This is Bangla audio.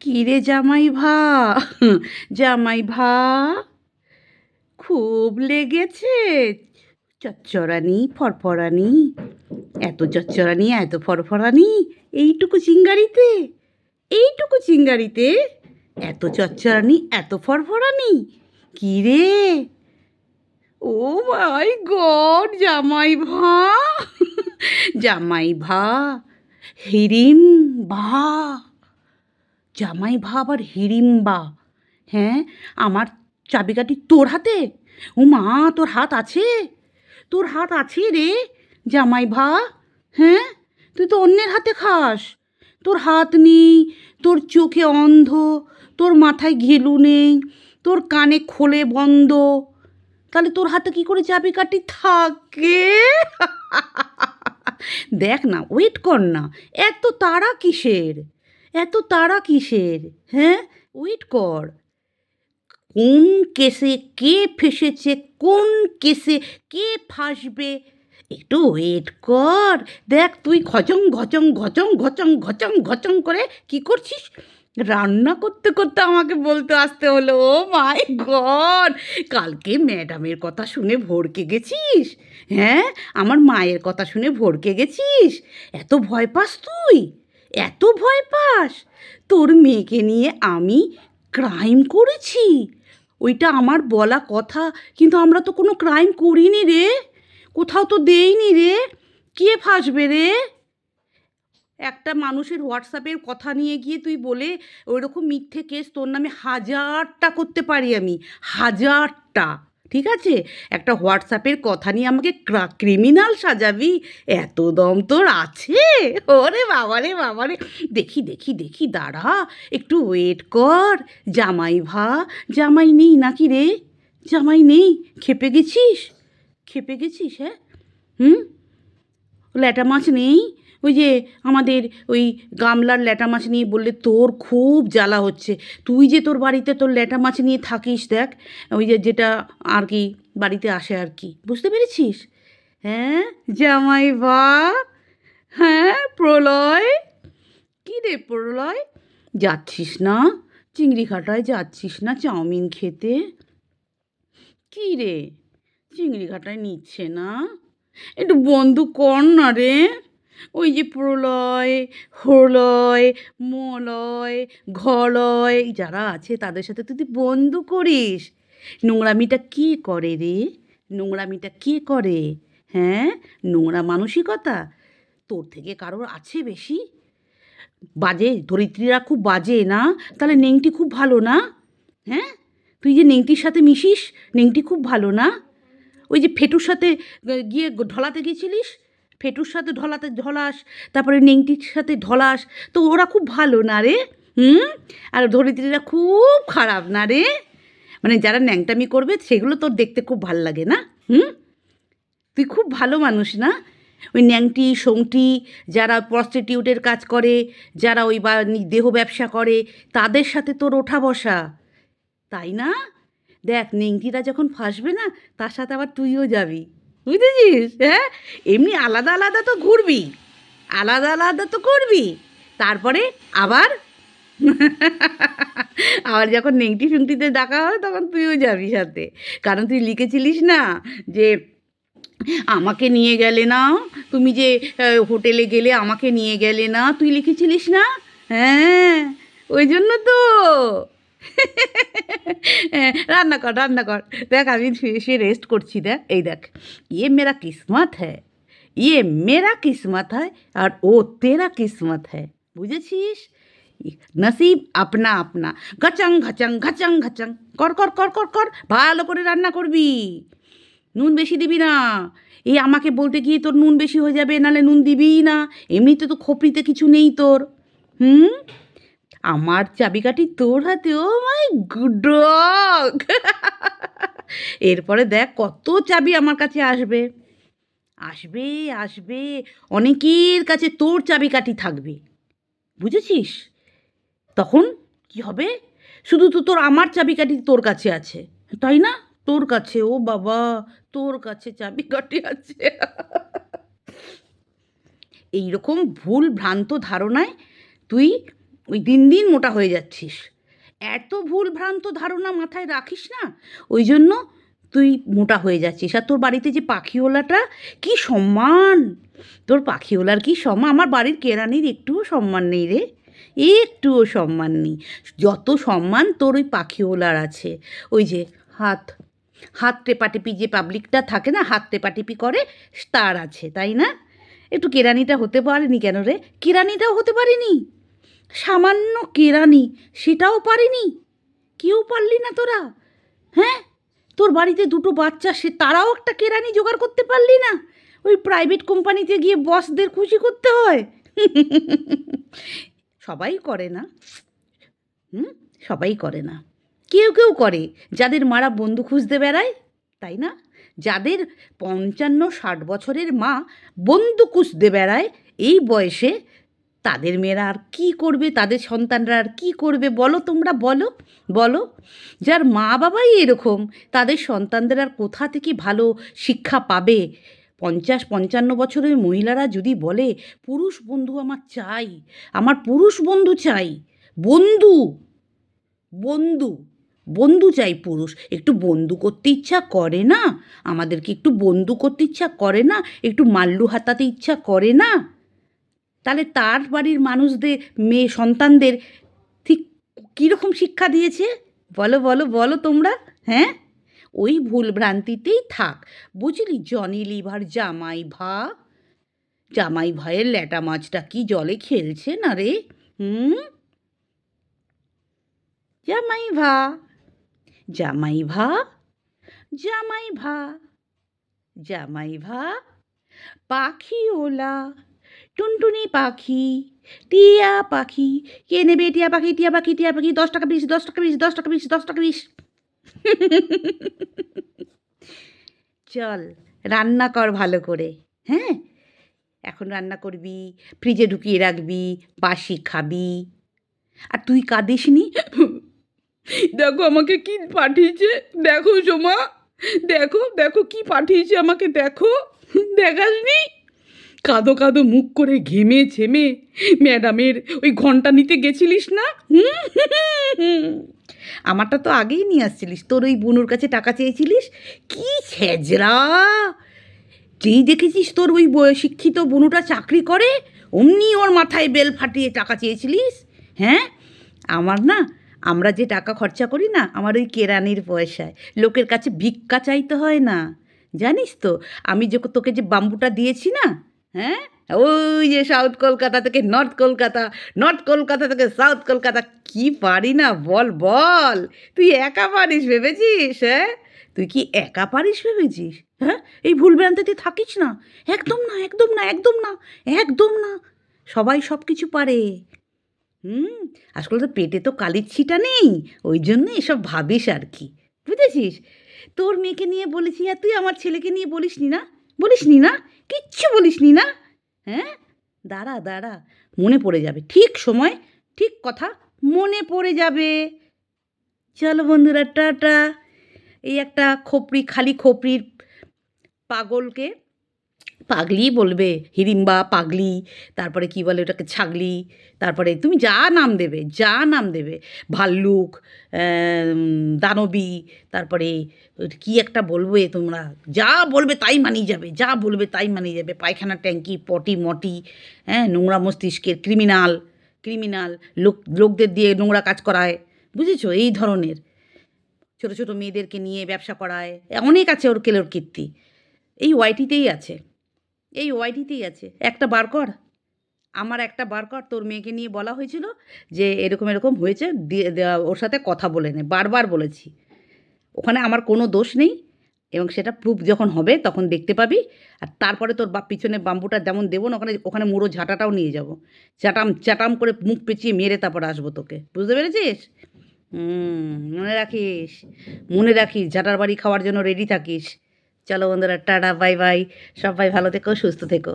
কিরে জামাই ভা? জামাই ভা, খুব লেগেছে। চচ্চরানি ফরফরানি, এত চচ্চরানি এত ফরফরানি, এইটুকু চিঙ্গারিতে এইটুকু চিঙ্গারিতে এত চচ্চরানি এত ফরফরানি, কি রে? ও মাই গড, জামাই ভা জামাই ভা, হিরিম ভা। জামাই ভা আবার হিড়িম্বা হ্যাঁ আমার চাবিকাঠি তোর হাতে? ও মা, তোর হাত আছে? তোর হাত আছে রে, জামাই ভা। হ্যাঁ তুই তো অন্যের হাতে খাস। তোর হাত নেই, তোর চোখে অন্ধ, তোর মাথায় ঘেলু নেই, তোর কানে খোলে বন্ধ। তাহলে তোর হাতে কি করে চাবিকাঠি থাকে? দেখ না ওয়েট কর না, এত তাড়া কিসের? এত তাড়া কিসের? হ্যাঁ? ওয়েট কর। কোন কেসে কে ফেসেছে, কোন কেসে কে ফাঁসবে? একটু ওয়েট কর। দেখ তুই ঘচং ঘচং ঘচং ঘচং ঘচং ঘচং করে কি করছিস? রান্না করতে করতে আমাকে বলতে আসতে হলো, ও মাই গড! কালকে ম্যাডামের কথা শুনে ভরকে গেছিস? হ্যাঁ? আমার মায়ের কথা শুনে ভরকে গেছিস? এত ভয় পাস তুই? এত ভয় পাস? তোর মেয়েকে নিয়ে আমি ক্রাইম করেছি। ওইটা আমার বলা কথা, কিন্তু আমরা তো কোনো ক্রাইম করিনি রে। কোথাও তো দেইনি রে। কে ফাঁসবে রে? একটা মানুষের হোয়াটসঅ্যাপের কথা নিয়ে গিয়ে তুই বলে ওইরকম মিথ্যে কেস তোর নামে হাজারটা করতে পারি আমি, হাজারটা। ঠিক আছে? একটা হোয়াটসঅ্যাপের কথা নিয়ে আমাকে ক্রিমিনাল সাজাবি? এত দম তোর আছে? ওরে বাবারে বাবারে দেখি দেখি দেখি, দাঁড়া, একটু ওয়েট কর। জামাই ভা, জামাই নেই নাকি রে? জামাই নেই? খেপে গেছিস? খেপে গেছিস হ্যাঁ? হুম? ল্যাটা মাছ নেই? ওই যে আমাদের ওই গামলার ল্যাটা মাছ নিয়ে বললে তোর খুব জ্বালা হচ্ছে। তুই যে তোর বাড়িতে তোর ল্যাটা মাছ নিয়ে থাকিস, দেখ, ওই যে যেটা আর কি বাড়িতে আসে আর কি। বুঝতে পেরেছিস? হ্যাঁ জামাই বা হ্যাঁ প্রলয়। কী রে প্রলয়? যাচ্ছিস না? চিংড়ি ঘাটায় যাচ্ছিস না চাউমিন খেতে? কী রে? চিংড়ি ঘাটায় নিচ্ছে না? একটু বন্ধু কর না রে। ওই যে প্রলয় হলয় মলয়, ঘলয় যারা আছে তাদের সাথে তুই বন্ধু করিস, নোংরামিটা কে করে রে? নোংরামিটা কে করে? হ্যাঁ? নোংরা মানসিকতা? তোর থেকে কারোর আছে বেশি? বাজে? ধরিত্রীরা খুব বাজে না? তাহলে নেংটি খুব ভালো না? হ্যাঁ? তুই যে নেংটির সাথে মিশিস, নেংটি খুব ভালো না? ওই যে ফেটুর সাথে গিয়ে ঢলাতে গেছিলিস ফেটুর সাথে ঢলাতে ঢলাস, তারপরে নেংটির সাথে ঢলাস, তো ওরা খুব ভালো না রে? হুম? আর ধরিত্রীরা খুব খারাপ না রে? মানে যারা ন্যাংটামি করবে, সেগুলো তোর দেখতে খুব ভালো লাগে না? হুম? তুই খুব ভালো মানুষ না? ওই ন্যাংটি সংটি যারা প্রস্টিটিউটের কাজ করে, যারা ওই বা দেহ ব্যবসা করে, তাদের সাথে তোর ওঠা বসা। তাই না? দেখ, নেংটিরা যখন ফাঁসবে না, তার সাথে আবার তুইও যাবি। বুঝেছিস? হ্যাঁ? এমনি আলাদা আলাদা তো ঘুরবি। আলাদা আলাদা তো করবি। তারপরে আবার আবার যখন নেংটি ফেংটিতে ডাকা হয়, তখন তুইও যাবি সাথে। কারণ তুই লিখেছিলিস না যে, আমাকে নিয়ে গেলে না, তুমি যে হোটেলে গেলে আমাকে নিয়ে গেলে না, তুই লিখেছিলিস না? হ্যাঁ ওই জন্য তো। রান্না কর রান্না কর। দেখ, আমি সে রেস্ট করছি, দেখ। এই দেখ ইয়ে মেরা কিসমত হ্যাঁ ইয়ে মেরা কিসমত হয় আর ও তেরা কিসমত হ্যাঁ বুঝেছিস? নসিব আপনা আপনা। ঘচং ঘচং ঘচং ঘচং। কর কর কর কর কর। ভালো করে রান্না করবি। নুন বেশি দিবি না। এই আমাকে বলতে গিয়ে তোর নুন বেশি হয়ে যাবে নাহলে নুন দিবিই না। এমনিতে তো খোপড়িতে কিছু নেই তোর। হুম? আমার চাবিকাঠি তোর হাতে, ও মাই গুড এরপরে দেখ কত চাবি আমার কাছে আসবে। আসবে আসবে, অনেকের কাছে তোর চাবিকাঠি থাকবে। বুঝেছিস? তখন কি হবে? শুধু তো তোর আমার চাবিকাঠি তোর কাছে আছে। তাই না? তোর কাছে, ও বাবা, তোর কাছে চাবিকাঠি আছে। এইরকম ভুল ভ্রান্ত ধারণায় তুই ওই দিন দিন মোটা হয়ে যাচ্ছিস। এত ভুল ভ্রান্ত ধারণা মাথায় রাখিস না, ওই জন্য তুই মোটা হয়ে যাচ্ছিস। আর তোর বাড়িতে যে পাখিওলাটা কি সম্মান! তোর পাখিওলার কি সম্মান? আমার বাড়ির কেরানির একটুও সম্মান নেই রে, একটুও সম্মান নেই। যত সম্মান তোর ওই পাখিওলার আছে। ওই যে হাত হাত টেপাটেপি যে পাবলিকটা থাকে না, হাত টেপাটেপি করে, তার আছে, তাই না? একটু কেরানিটা হতে পারেনি কেন রে? কেরানিটাও হতে পারেনি? সামান্য কেরানি, সেটাও পারেনি? কেউ পারলি না তোরা? হ্যাঁ? তোর বাড়িতে দুটো বাচ্চা, সে তারাও একটা কেরানি জোগাড় করতে পারলি না? ওই প্রাইভেট কোম্পানিতে গিয়ে বসদের খুশি করতে হয়? সবাই করে না। হুম? সবাই করে না। কেউ কেউ করে। যাদের মারা বন্ধু খুঁজতে বেড়ায়, তাই না? যাদের পঞ্চান্ন ষাট বছরের মা বন্ধু খুঁজতে বেড়ায়, এই বয়সে তাদের মেয়েরা আর কী করবে? তাদের সন্তানরা আর কী করবে? বলো তোমরা, বলো বলো। যার মা বাবাই এরকম, তাদের সন্তানদের আর কোথা থেকে ভালো শিক্ষা পাবে? পঞ্চাশ, পঞ্চান্ন বছরের মহিলারা যদি বলে, পুরুষ বন্ধু আমার চাই, আমার পুরুষ বন্ধু চাই, বন্ধু বন্ধু বন্ধু চাই পুরুষ। একটু বন্ধু করতে ইচ্ছা করে না? আমাদেরকে একটু বন্ধু করতে ইচ্ছা করে না? একটু মাল্লু হাতাতে ইচ্ছা করে না? তাহলে তার বাড়ির মানুষদের, মেয়ে সন্তানদের ঠিক কীরকম শিক্ষা দিয়েছে? বলো বলো বলো তোমরা হ্যাঁ? ওই ভুল ভ্রান্তিতেই থাক। বুঝলি, জনি লিভার জামাই ভা। জামাই ভাইয়ের ল্যাটা মাছটা কি জলে খেলছে না রে? হুম? জামাই ভা। জামাই ভা? জামাই ভা। জামাই ভা? পাখি ওলা। টুনটুনি পাখি, টিয়া পাখি, কে নেবে টিয়া পাখি টিয়া পাখি টিয়া পাখি, দশ টাকা বিশ দশ টাকা বিশ দশ টাকা বিশ দশ টাকা বিশ চল, রান্না কর ভালো করে হ্যাঁ? এখন রান্না করবি, ফ্রিজে ঢুকিয়ে রাখবি, বাসি খাবি। আর তুই কাঁদিস নি? দেখো আমাকে কি পাঠিয়েছে, দেখো সোমা, দেখো দেখো কি পাঠিয়েছে আমাকে, দেখো দেখাসনি কাদো কাঁদো মুখ করে ঘেমে ছেমে। ম্যাডামের ওই ঘণ্টা নিতে গেছিলিস না? আমারটা তো আগেই নিয়ে আসছিলিস। তোর ওই বুনুর কাছে টাকা চেয়েছিলিস? কি ছেজরা যেই দেখেছিস তোর ওই শিক্ষিত বুনুটা চাকরি করে, অমনি ওর মাথায় বেল ফাটিয়ে টাকা চেয়েছিলিস? হ্যাঁ? আমার না, আমরা যে টাকা খরচা করি না, আমার ওই কেরানির পয়সায়। লোকের কাছে ভিক্ষা চাইতে হয় না। জানিস তো, আমি যে তোকে যে বাম্বুটা দিয়েছি না হ্যাঁ? ওই যে সাউথ কলকাতা থেকে নর্থ কলকাতা নর্থ কলকাতা থেকে সাউথ কলকাতা, কি পারি না বল বল। তুই একা পারিস ভেবেছিস হ্যাঁ? তুই কি একা পারিস ভেবেছিস হ্যাঁ? এই ভুল ভ্রান্তিতে থাকিস না। একদম না একদম না একদম না একদম না। সবাই সব কিছু পারে। হুম? আসলে তো পেটে তো কালির ছিটা নেই, ওই জন্য এসব ভাবিস আর কি। বুঝেছিস? তোর মেয়েকে নিয়ে বলেছি, আর তুই আমার ছেলেকে নিয়ে বলিসনি না? বলিসনি না? কিচ্ছু বলিসনি না? হ্যাঁ? দাঁড়া দাঁড়া। মনে পড়ে যাবে। ঠিক সময়, ঠিক কথা মনে পড়ে যাবে। চলো বন্ধুরা, টাটা। এই একটা খোপড়ি, খালি খোপড়ির পাগলকে পাগলি বলবে, হিড়িম্বা, পাগলি, তারপরে কি বলে ওটাকে ছাগলি, তারপরে তুমি যা নাম দেবে, যা নাম দেবে, ভাল্লুক দানবী, তারপরে কি একটা বলবে তোমরা, যা বলবে তাই মানিয়ে যাবে, যা বলবে তাই মানিয়ে যাবে, পায়খানা ট্যাঙ্কি, পটি, মটি হ্যাঁ নোংরা মস্তিষ্কের ক্রিমিনাল ক্রিমিনাল, লোক, লোকদের দিয়ে নোংরা কাজ করায়, বুঝেছ? এই ধরনের। ছোট ছোট মেয়েদেরকে নিয়ে ব্যবসা করায়, অনেক আছে ওর কেলোর কীর্তি। এই ওয়াইটিতেই আছে। এই ওয়াইটিতেই আছে। একটা বার কর। আমার একটা বার কর। তোর মেয়েকে নিয়ে বলা হয়েছিল যে এরকম এরকম হয়েছে, দিয়ে ওর সাথে কথা বলে নে। বারবার বলেছি। ওখানে আমার কোনো দোষ নেই এবং সেটা প্রুফ যখন হবে তখন দেখতে পাবি। আর তারপরে তোর বা পিছনে বাম্বুটা যেমন দেবো না, ওখানে ওখানে মুড়ো ঝাঁটাটাও নিয়ে যাব। চাটাম চাটাম করে মুখ পেঁচিয়ে মেরে তারপর আসব তোকে। বুঝতে পেরেছিস? মনে রাখিস। মনে রাখিস, ঝাঁটার বাড়ি খাওয়ার জন্য রেডি থাকিস। চলো বন্ধুরা টাটা বাই বাই সবাই ভালো থেকো সুস্থ থেকো।